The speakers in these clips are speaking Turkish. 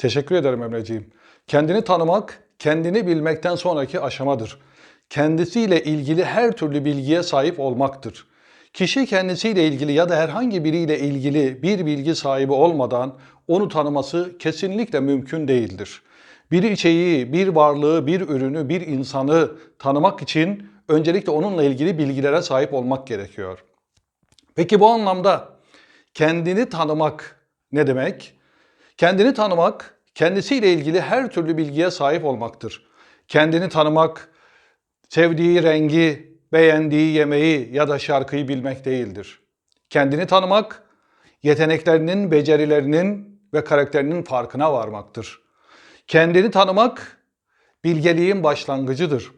Teşekkür ederim Emreciğim. Kendini tanımak, kendini bilmekten sonraki aşamadır. Kendisiyle ilgili her türlü bilgiye sahip olmaktır. Kişi kendisiyle ilgili ya da herhangi biriyle ilgili bir bilgi sahibi olmadan onu tanıması kesinlikle mümkün değildir. Bir şeyi, bir varlığı, bir ürünü, bir insanı tanımak için öncelikle onunla ilgili bilgilere sahip olmak gerekiyor. Peki bu anlamda kendini tanımak ne demek? Kendini tanımak, kendisiyle ilgili her türlü bilgiye sahip olmaktır. Kendini tanımak, sevdiği rengi, beğendiği yemeği ya da şarkıyı bilmek değildir. Kendini tanımak, yeteneklerinin, becerilerinin ve karakterinin farkına varmaktır. Kendini tanımak, bilgeliğin başlangıcıdır.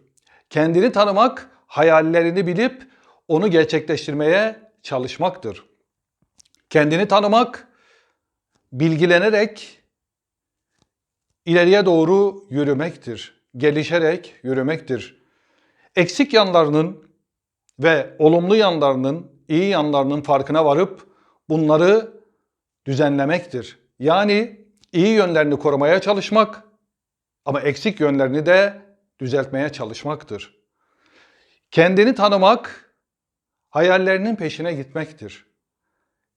Kendini tanımak, hayallerini bilip onu gerçekleştirmeye çalışmaktır. Kendini tanımak, bilgilenerek ileriye doğru yürümektir. Gelişerek yürümektir. Eksik yanlarının ve olumlu yanlarının, iyi yanlarının farkına varıp bunları düzenlemektir. Yani iyi yönlerini korumaya çalışmak ama eksik yönlerini de düzeltmeye çalışmaktır. Kendini tanımak hayallerinin peşine gitmektir.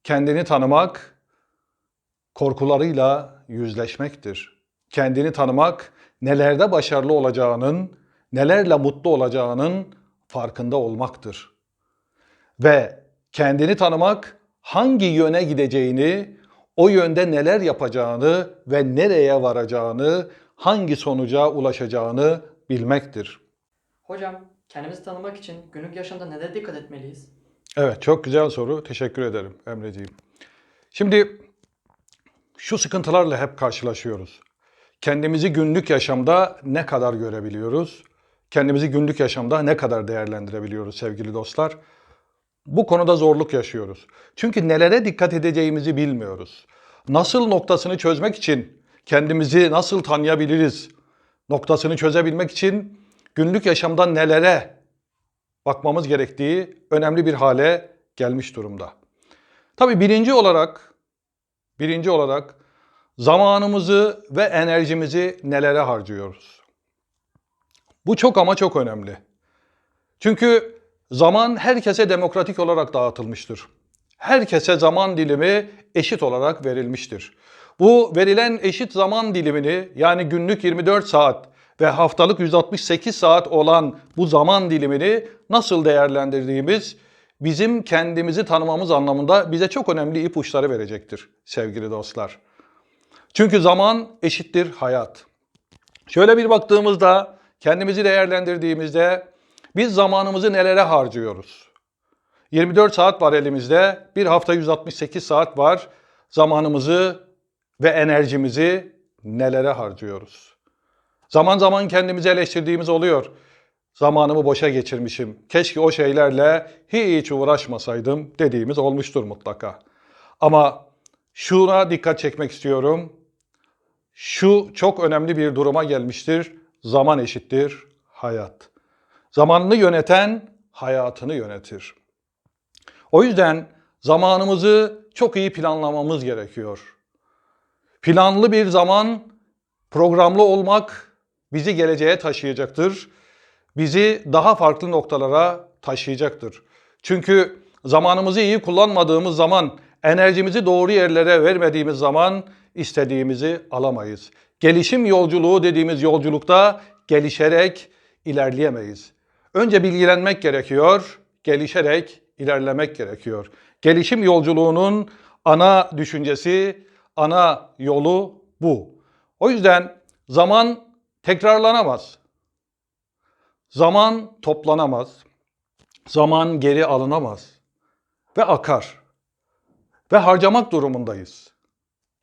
Kendini tanımak korkularıyla yüzleşmektir. Kendini tanımak nelerde başarılı olacağının, nelerle mutlu olacağının farkında olmaktır. Ve kendini tanımak hangi yöne gideceğini, o yönde neler yapacağını ve nereye varacağını, hangi sonuca ulaşacağını bilmektir. Hocam, kendimizi tanımak için günlük yaşamda nelere dikkat etmeliyiz? Evet, çok güzel soru. Teşekkür ederim Emreciğim. Şimdi şu sıkıntılarla hep karşılaşıyoruz. Kendimizi günlük yaşamda ne kadar görebiliyoruz? Kendimizi günlük yaşamda ne kadar değerlendirebiliyoruz sevgili dostlar? Bu konuda zorluk yaşıyoruz. Çünkü nelere dikkat edeceğimizi bilmiyoruz. Nasıl noktasını çözmek için kendimizi nasıl tanıyabiliriz? Noktasını çözebilmek için günlük yaşamda nelere bakmamız gerektiği önemli bir hale gelmiş durumda. Tabii birinci olarak birinci olarak zamanımızı ve enerjimizi nelere harcıyoruz? Bu çok ama çok önemli. Çünkü zaman herkese demokratik olarak dağıtılmıştır. Herkese zaman dilimi eşit olarak verilmiştir. Bu verilen eşit zaman dilimini yani günlük 24 saat ve haftalık 168 saat olan bu zaman dilimini nasıl değerlendirdiğimiz bizim kendimizi tanımamız anlamında bize çok önemli ipuçları verecektir sevgili dostlar. Çünkü zaman eşittir hayat. Şöyle bir baktığımızda, kendimizi değerlendirdiğimizde biz zamanımızı nelere harcıyoruz? 24 saat var elimizde, bir hafta 168 saat var. Zamanımızı ve enerjimizi nelere harcıyoruz? Zaman zaman kendimizi eleştirdiğimiz oluyor. Zamanımı boşa geçirmişim. Keşke o şeylerle hiç uğraşmasaydım dediğimiz olmuştur mutlaka. Ama şuna dikkat çekmek istiyorum. Şu çok önemli bir duruma gelmiştir. Zaman eşittir hayat. Zamanını yöneten hayatını yönetir. O yüzden zamanımızı çok iyi planlamamız gerekiyor. Planlı bir zaman, programlı olmak bizi geleceğe taşıyacaktır. Bizi daha farklı noktalara taşıyacaktır. Çünkü zamanımızı iyi kullanmadığımız zaman, enerjimizi doğru yerlere vermediğimiz zaman istediğimizi alamayız. Gelişim yolculuğu dediğimiz yolculukta gelişerek ilerleyemeyiz. Önce bilgilenmek gerekiyor, gelişerek ilerlemek gerekiyor. Gelişim yolculuğunun ana düşüncesi, ana yolu bu. O yüzden zaman tekrarlanamaz. Zaman toplanamaz. Zaman geri alınamaz ve akar. Ve harcamak durumundayız.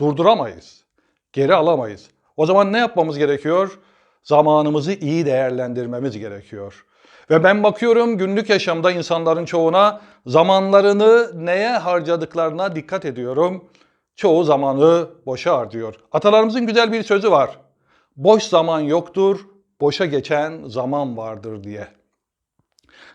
Durduramayız. Geri alamayız. O zaman ne yapmamız gerekiyor? Zamanımızı iyi değerlendirmemiz gerekiyor. Ve ben bakıyorum günlük yaşamda insanların çoğuna zamanlarını neye harcadıklarına dikkat ediyorum. Çoğu zamanı boşa harcıyor. Atalarımızın güzel bir sözü var. Boş zaman yoktur, boşa geçen zaman vardır diye.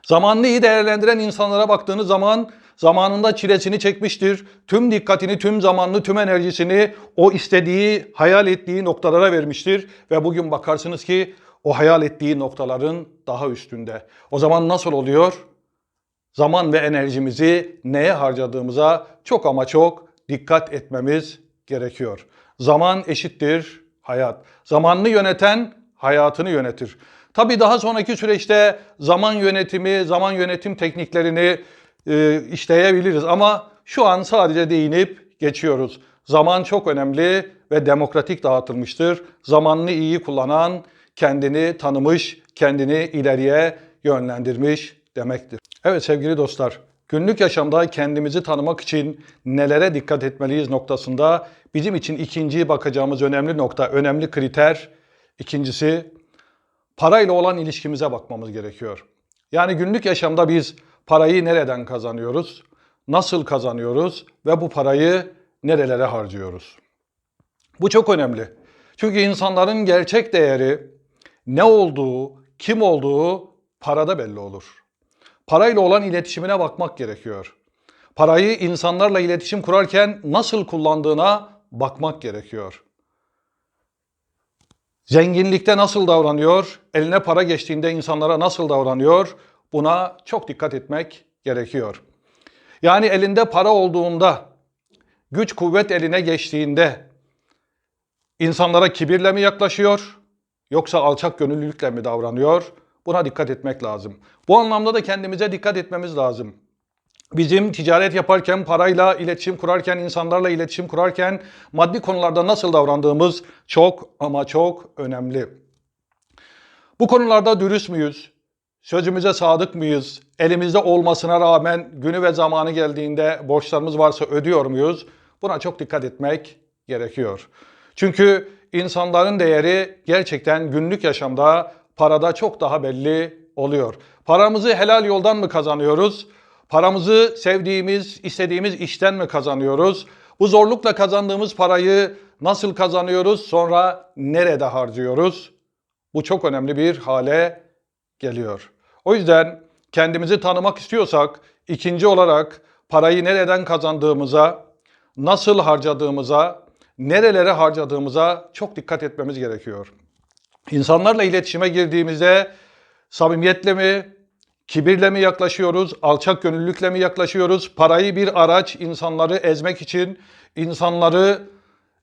Zamanını iyi değerlendiren insanlara baktığınız zaman Zamanında çilesini çekmiştir. Tüm dikkatini, tüm zamanını, tüm enerjisini o istediği, hayal ettiği noktalara vermiştir. Ve bugün bakarsınız ki o hayal ettiği noktaların daha üstünde. O zaman nasıl oluyor? Zaman ve enerjimizi neye harcadığımıza çok ama çok dikkat etmemiz gerekiyor. Zaman eşittir hayat. Zamanını yöneten hayatını yönetir. Tabii daha sonraki süreçte zaman yönetimi, zaman yönetim tekniklerini e, işleyebiliriz ama şu an sadece değinip geçiyoruz. Zaman çok önemli ve demokratik dağıtılmıştır. Zamanını iyi kullanan kendini tanımış, kendini ileriye yönlendirmiş demektir. Evet sevgili dostlar, günlük yaşamda kendimizi tanımak için nelere dikkat etmeliyiz noktasında bizim için ikinci bakacağımız önemli nokta, önemli kriter ikincisi parayla olan ilişkimize bakmamız gerekiyor. Yani günlük yaşamda biz parayı nereden kazanıyoruz? Nasıl kazanıyoruz ve bu parayı nerelere harcıyoruz? Bu çok önemli. Çünkü insanların gerçek değeri ne olduğu, kim olduğu parada belli olur. Parayla olan iletişimine bakmak gerekiyor. Parayı insanlarla iletişim kurarken nasıl kullandığına bakmak gerekiyor. Zenginlikte nasıl davranıyor, eline para geçtiğinde insanlara nasıl davranıyor, buna çok dikkat etmek gerekiyor. Yani elinde para olduğunda, güç kuvvet eline geçtiğinde insanlara kibirle mi yaklaşıyor yoksa alçak gönüllülükle mi davranıyor? Buna dikkat etmek lazım. Bu anlamda da kendimize dikkat etmemiz lazım. Bizim ticaret yaparken, parayla iletişim kurarken, insanlarla iletişim kurarken maddi konularda nasıl davrandığımız çok ama çok önemli. Bu konularda dürüst müyüz? Sözümüze sadık mıyız? Elimizde olmasına rağmen günü ve zamanı geldiğinde borçlarımız varsa ödüyor muyuz? Buna çok dikkat etmek gerekiyor. Çünkü insanların değeri gerçekten günlük yaşamda parada çok daha belli oluyor. Paramızı helal yoldan mı kazanıyoruz? Paramızı sevdiğimiz, istediğimiz işten mi kazanıyoruz? Bu zorlukla kazandığımız parayı nasıl kazanıyoruz? Sonra nerede harcıyoruz? Bu çok önemli bir hale geliyor. O yüzden kendimizi tanımak istiyorsak ikinci olarak parayı nereden kazandığımıza, nasıl harcadığımıza, nerelere harcadığımıza çok dikkat etmemiz gerekiyor. İnsanlarla iletişime girdiğimizde samimiyetle mi, kibirle mi yaklaşıyoruz, alçak gönüllülükle mi yaklaşıyoruz? Parayı bir araç insanları ezmek için, insanları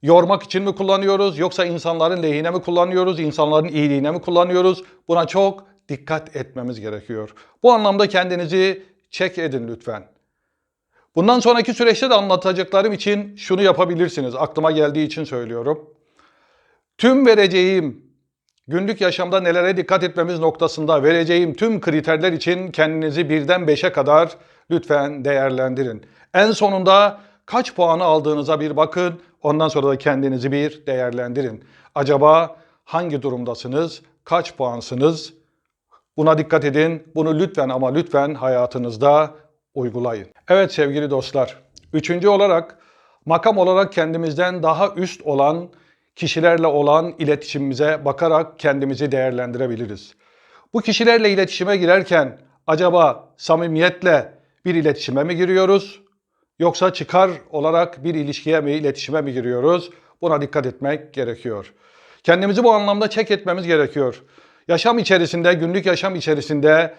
yormak için mi kullanıyoruz yoksa insanların lehine mi kullanıyoruz, insanların iyiliğine mi kullanıyoruz? Buna çok dikkat etmemiz gerekiyor. Bu anlamda kendinizi çek edin lütfen. Bundan sonraki süreçte de anlatacaklarım için şunu yapabilirsiniz. Aklıma geldiği için söylüyorum. Tüm vereceğim günlük yaşamda nelere dikkat etmemiz noktasında vereceğim tüm kriterler için kendinizi birden beşe kadar lütfen değerlendirin. En sonunda kaç puanı aldığınıza bir bakın. Ondan sonra da kendinizi bir değerlendirin. Acaba hangi durumdasınız? Kaç puansınız? Buna dikkat edin. Bunu lütfen ama lütfen hayatınızda uygulayın. Evet sevgili dostlar. Üçüncü olarak makam olarak kendimizden daha üst olan kişilerle olan iletişimimize bakarak kendimizi değerlendirebiliriz. Bu kişilerle iletişime girerken acaba samimiyetle bir iletişime mi giriyoruz? Yoksa çıkar olarak bir ilişkiye mi, iletişime mi giriyoruz? Buna dikkat etmek gerekiyor. Kendimizi bu anlamda çek etmemiz gerekiyor. Yaşam içerisinde, günlük yaşam içerisinde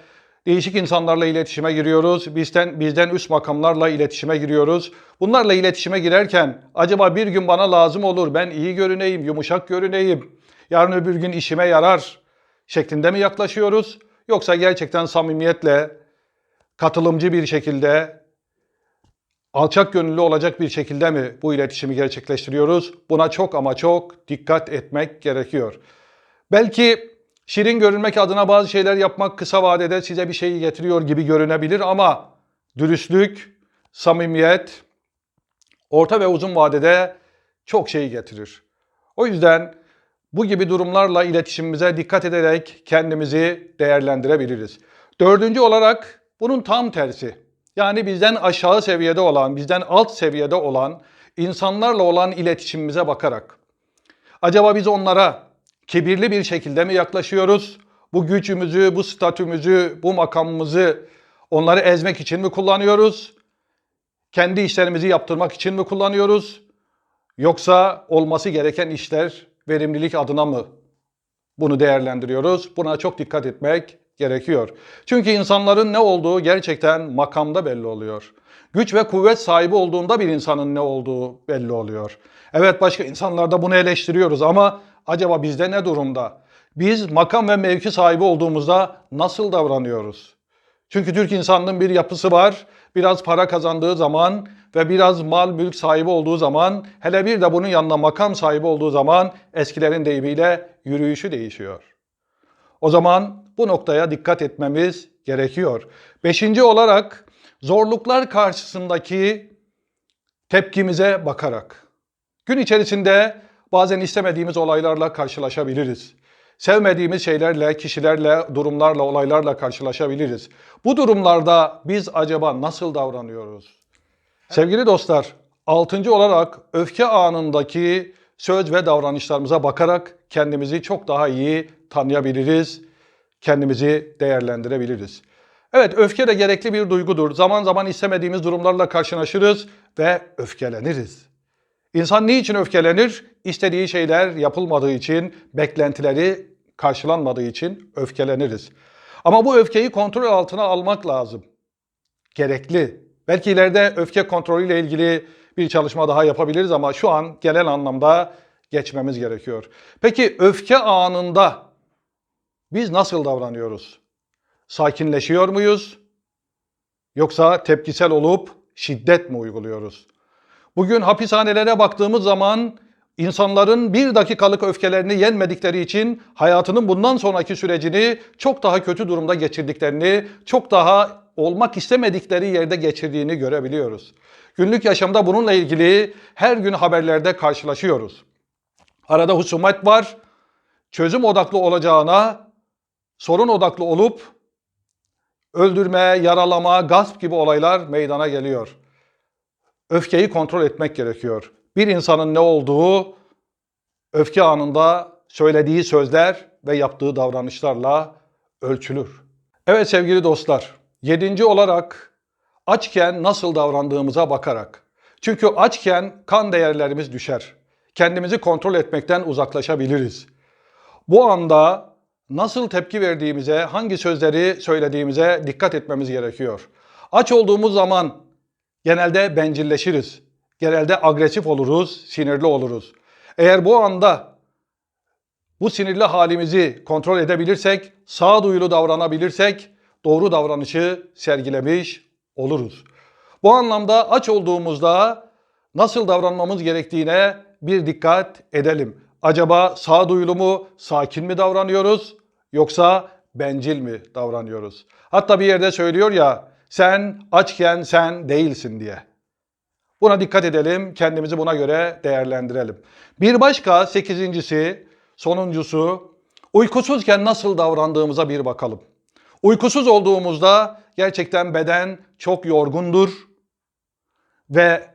değişik insanlarla iletişime giriyoruz. Bizden bizden üst makamlarla iletişime giriyoruz. Bunlarla iletişime girerken acaba bir gün bana lazım olur, ben iyi görüneyim, yumuşak görüneyim, yarın öbür gün işime yarar şeklinde mi yaklaşıyoruz? Yoksa gerçekten samimiyetle, katılımcı bir şekilde, alçak gönüllü olacak bir şekilde mi bu iletişimi gerçekleştiriyoruz? Buna çok ama çok dikkat etmek gerekiyor. Belki şirin görünmek adına bazı şeyler yapmak kısa vadede size bir şeyi getiriyor gibi görünebilir ama dürüstlük, samimiyet orta ve uzun vadede çok şey getirir. O yüzden bu gibi durumlarla iletişimimize dikkat ederek kendimizi değerlendirebiliriz. Dördüncü olarak bunun tam tersi. Yani bizden aşağı seviyede olan, bizden alt seviyede olan insanlarla olan iletişimimize bakarak. Acaba biz onlara kibirli bir şekilde mi yaklaşıyoruz? Bu gücümüzü, bu statümüzü, bu makamımızı onları ezmek için mi kullanıyoruz? kendi işlerimizi yaptırmak için mi kullanıyoruz? Yoksa olması gereken işler verimlilik adına mı bunu değerlendiriyoruz? Buna çok dikkat etmek gerekiyor. Çünkü insanların ne olduğu gerçekten makamda belli oluyor. Güç ve kuvvet sahibi olduğunda bir insanın ne olduğu belli oluyor. Evet başka insanlarda bunu eleştiriyoruz ama acaba bizde ne durumda? Biz makam ve mevki sahibi olduğumuzda nasıl davranıyoruz? Çünkü Türk insanının bir yapısı var. Biraz para kazandığı zaman ve biraz mal mülk sahibi olduğu zaman, hele bir de bunun yanına makam sahibi olduğu zaman eskilerin deyimiyle yürüyüşü değişiyor. O zaman bu noktaya dikkat etmemiz gerekiyor. Beşinci olarak zorluklar karşısındaki tepkimize bakarak. Gün içerisinde bazen istemediğimiz olaylarla karşılaşabiliriz. Sevmediğimiz şeylerle, kişilerle, durumlarla, olaylarla karşılaşabiliriz. Bu durumlarda biz acaba nasıl davranıyoruz? Sevgili dostlar, altıncı olarak öfke anındaki söz ve davranışlarımıza bakarak kendimizi çok daha iyi tanıyabiliriz, kendimizi değerlendirebiliriz. Evet, öfke de gerekli bir duygudur. Zaman zaman istemediğimiz durumlarla karşılaşırız ve öfkeleniriz. İnsan niçin öfkelenir? İstediği şeyler yapılmadığı için, beklentileri karşılanmadığı için öfkeleniriz. Ama bu öfkeyi kontrol altına almak lazım. Gerekli. Belki ileride öfke kontrolüyle ilgili bir çalışma daha yapabiliriz ama şu an genel anlamda geçmemiz gerekiyor. Peki öfke anında biz nasıl davranıyoruz? Sakinleşiyor muyuz? Yoksa tepkisel olup şiddet mi uyguluyoruz? Bugün hapishanelere baktığımız zaman insanların bir dakikalık öfkelerini yenmedikleri için hayatının bundan sonraki sürecini çok daha kötü durumda geçirdiklerini, çok daha olmak istemedikleri yerde geçirdiğini görebiliyoruz. Günlük yaşamda bununla ilgili her gün haberlerde karşılaşıyoruz. Arada husumet var, çözüm odaklı olacağına sorun odaklı olup öldürme, yaralama, gasp gibi olaylar meydana geliyor öfkeyi kontrol etmek gerekiyor. Bir insanın ne olduğu öfke anında söylediği sözler ve yaptığı davranışlarla ölçülür. Evet sevgili dostlar, yedinci olarak açken nasıl davrandığımıza bakarak. Çünkü açken kan değerlerimiz düşer. Kendimizi kontrol etmekten uzaklaşabiliriz. Bu anda nasıl tepki verdiğimize, hangi sözleri söylediğimize dikkat etmemiz gerekiyor. Aç olduğumuz zaman genelde bencilleşiriz. Genelde agresif oluruz, sinirli oluruz. Eğer bu anda bu sinirli halimizi kontrol edebilirsek, sağduyulu davranabilirsek doğru davranışı sergilemiş oluruz. Bu anlamda aç olduğumuzda nasıl davranmamız gerektiğine bir dikkat edelim. Acaba sağduyulu mu, sakin mi davranıyoruz yoksa bencil mi davranıyoruz? Hatta bir yerde söylüyor ya sen açken sen değilsin diye. Buna dikkat edelim, kendimizi buna göre değerlendirelim. Bir başka sekizincisi, sonuncusu, uykusuzken nasıl davrandığımıza bir bakalım. Uykusuz olduğumuzda gerçekten beden çok yorgundur ve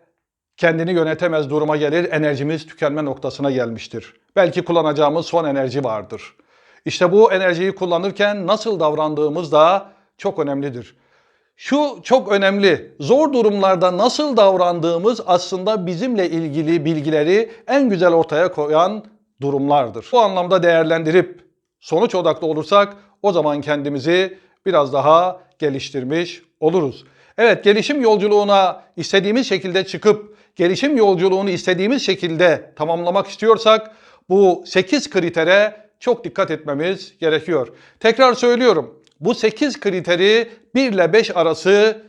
kendini yönetemez duruma gelir, enerjimiz tükenme noktasına gelmiştir. Belki kullanacağımız son enerji vardır. İşte bu enerjiyi kullanırken nasıl davrandığımız da çok önemlidir. Şu çok önemli. Zor durumlarda nasıl davrandığımız aslında bizimle ilgili bilgileri en güzel ortaya koyan durumlardır. Bu anlamda değerlendirip sonuç odaklı olursak o zaman kendimizi biraz daha geliştirmiş oluruz. Evet gelişim yolculuğuna istediğimiz şekilde çıkıp gelişim yolculuğunu istediğimiz şekilde tamamlamak istiyorsak bu 8 kritere çok dikkat etmemiz gerekiyor. Tekrar söylüyorum. Bu 8 kriteri 1 ile 5 arası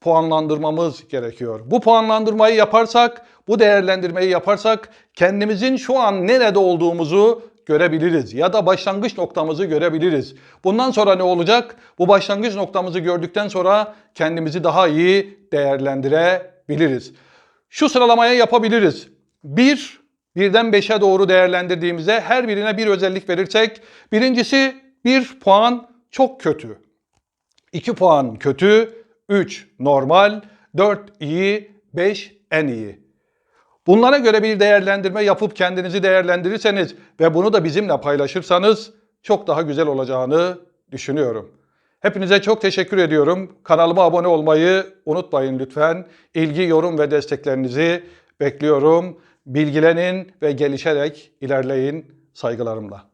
puanlandırmamız gerekiyor. Bu puanlandırmayı yaparsak, bu değerlendirmeyi yaparsak kendimizin şu an nerede olduğumuzu görebiliriz ya da başlangıç noktamızı görebiliriz. Bundan sonra ne olacak? Bu başlangıç noktamızı gördükten sonra kendimizi daha iyi değerlendirebiliriz. Şu sıralamayı yapabiliriz. 1, birden 5'e doğru değerlendirdiğimizde her birine bir özellik verirsek birincisi 1 puan çok kötü. 2 puan kötü, 3 normal, 4 iyi, 5 en iyi. Bunlara göre bir değerlendirme yapıp kendinizi değerlendirirseniz ve bunu da bizimle paylaşırsanız çok daha güzel olacağını düşünüyorum. Hepinize çok teşekkür ediyorum. Kanalıma abone olmayı unutmayın lütfen. İlgi, yorum ve desteklerinizi bekliyorum. Bilgilenin ve gelişerek ilerleyin saygılarımla.